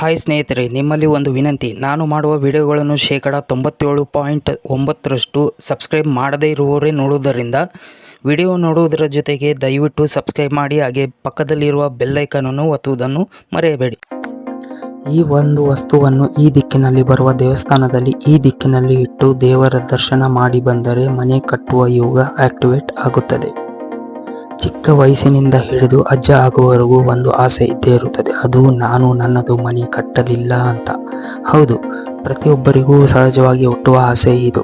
Hi ಸ್ನೇಹಿತರೆ, ನಿಮ್ಮಲ್ಲಿ ಒಂದು ವಿನಂತಿ. ನಾನು ಮಾಡುವ ವಿಡಿಯೋಗಳನ್ನು ಶೇಕಡ ತೊಂಬತ್ತೇಳು ಪಾಯಿಂಟ್ ಒಂಬತ್ತರಷ್ಟು ಸಬ್ಸ್ಕ್ರೈಬ್ ಮಾಡದೇ ಇರುವವರೇ ನೋಡುವುದರಿಂದ ವಿಡಿಯೋ ನೋಡುವುದರ ಜೊತೆಗೆ ದಯವಿಟ್ಟು ಸಬ್ಸ್ಕ್ರೈಬ್ ಮಾಡಿ, ಹಾಗೆ ಪಕ್ಕದಲ್ಲಿರುವ ಬೆಲ್ಲೈಕನನ್ನು ಒತ್ತುವುದನ್ನು ಮರೆಯಬೇಡಿ. ಈ ಒಂದು ವಸ್ತುವನ್ನು ಈ ದಿಕ್ಕಿನಲ್ಲಿ ಬರುವ ದೇವಸ್ಥಾನದಲ್ಲಿ ಈ ದಿಕ್ಕಿನಲ್ಲಿ ಇಟ್ಟು ದೇವರ ದರ್ಶನ ಮಾಡಿ ಬಂದರೆ ಮನೆ ಕಟ್ಟುವ ಯೋಗ ಆಕ್ಟಿವೇಟ್ ಆಗುತ್ತದೆ. ಚಿಕ್ಕ ವಯಸ್ಸಿನಿಂದ ಹಿಡಿದು ಅಜ್ಜ ಆಗುವವರೆಗೂ ಒಂದು ಆಸೆ ಇದ್ದೇ ಇರುತ್ತದೆ. ಅದು ನಾನು ನನ್ನದು ಮನೆ ಕಟ್ಟಲಿಲ್ಲ ಅಂತ. ಹೌದು, ಪ್ರತಿಯೊಬ್ಬರಿಗೂ ಸಹಜವಾಗಿ ಹುಟ್ಟುವ ಆಸೆ ಇದು.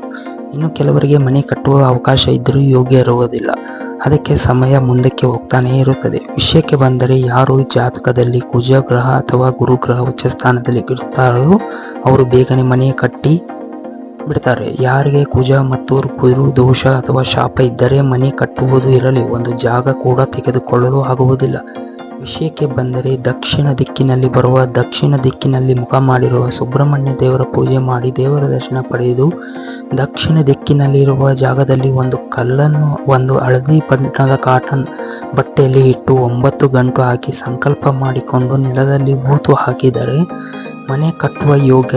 ಇನ್ನು ಕೆಲವರಿಗೆ ಮನೆ ಕಟ್ಟುವ ಅವಕಾಶ ಇದ್ದರೂ ಯೋಗ್ಯ ಇರುವುದಿಲ್ಲ. ಅದಕ್ಕೆ ಸಮಯ ಮುಂದಕ್ಕೆ ಹೋಗ್ತಾನೇ ಇರುತ್ತದೆ. ವಿಷಯಕ್ಕೆ ಬಂದರೆ ಯಾರು ಜಾತಕದಲ್ಲಿ ಕುಜ ಗ್ರಹ ಅಥವಾ ಗುರುಗ್ರಹ ಉಚ್ಚ ಸ್ಥಾನದಲ್ಲಿ ಇರುತ್ತಾರೋ ಅವರು ಬೇಗನೆ ಮನೆ ಕಟ್ಟಿ ಬಿಡ್ತಾರೆ. ಯಾರಿಗೆ ಕುಜ ಮತ್ತು ಕುರು, ದೋಷ ಅಥವಾ ಶಾಪ ಇದ್ದರೆ ಮನೆ ಕಟ್ಟುವುದು ಇರಲಿ, ಒಂದು ಜಾಗ ಕೂಡ ತೆಗೆದುಕೊಳ್ಳಲು ಆಗುವುದಿಲ್ಲ. ವಿಷಯಕ್ಕೆ ಬಂದರೆ ದಕ್ಷಿಣ ದಿಕ್ಕಿನಲ್ಲಿ ಬರುವ, ದಕ್ಷಿಣ ದಿಕ್ಕಿನಲ್ಲಿ ಮುಖ ಮಾಡಿರುವ, ಸುಬ್ರಹ್ಮಣ್ಯ ದೇವರ ಪೂಜೆ ಮಾಡಿ ದೇವರ ದರ್ಶನ ಪಡೆದು ದಕ್ಷಿಣ ದಿಕ್ಕಿನಲ್ಲಿರುವ ಜಾಗದಲ್ಲಿ ಒಂದು ಕಲ್ಲನ್ನು, ಒಂದು ಹಳದಿ ಬಣ್ಣದ ಕಾಟನ್ ಬಟ್ಟೆಯಲ್ಲಿ ಇಟ್ಟು ಒಂಬತ್ತು ಗಂಟು ಹಾಕಿ ಸಂಕಲ್ಪ ಮಾಡಿಕೊಂಡು ನೆಲದಲ್ಲಿ ಹೂತು ಹಾಕಿದರೆ ಮನೆ ಕಟ್ಟುವ ಯೋಗ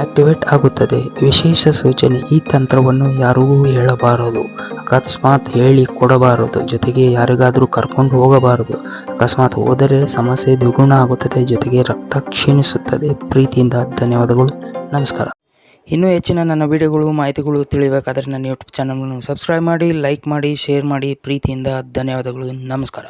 ಆಕ್ಟಿವೇಟ್ ಆಗುತ್ತದೆ. ವಿಶೇಷ ಸೂಚನೆ. ಈ ತಂತ್ರವನ್ನು ಯಾರಿಗೂ ಹೇಳಬಾರದು. ಅಕಸ್ಮಾತ್ ಹೇಳಿ ಕೊಡಬಾರದು. ಜೊತೆಗೆ ಯಾರಿಗಾದರೂ ಕರ್ಕೊಂಡು ಹೋಗಬಾರದು. ಅಕಸ್ಮಾತ್ ಹೋದರೆ ಸಮಸ್ಯೆ ದ್ವಿಗುಣ ಆಗುತ್ತದೆ. ಜೊತೆಗೆ ರಕ್ತ ಕ್ಷೀಣಿಸುತ್ತದೆ. ಪ್ರೀತಿಯಿಂದ ಧನ್ಯವಾದಗಳು. ನಮಸ್ಕಾರ. ಇನ್ನೂ ಹೆಚ್ಚಿನ ನನ್ನ ವಿಡಿಯೋಗಳು, ಮಾಹಿತಿಗಳು ತಿಳಿಬೇಕಾದರೆ ನನ್ನ ಯೂಟ್ಯೂಬ್ ಚಾನಲನ್ನು ಸಬ್ಸ್ಕ್ರೈಬ್ ಮಾಡಿ ಲೈಕ್ ಮಾಡಿ ಶೇರ್ ಮಾಡಿ. ಪ್ರೀತಿಯಿಂದ ಧನ್ಯವಾದಗಳು. ನಮಸ್ಕಾರ.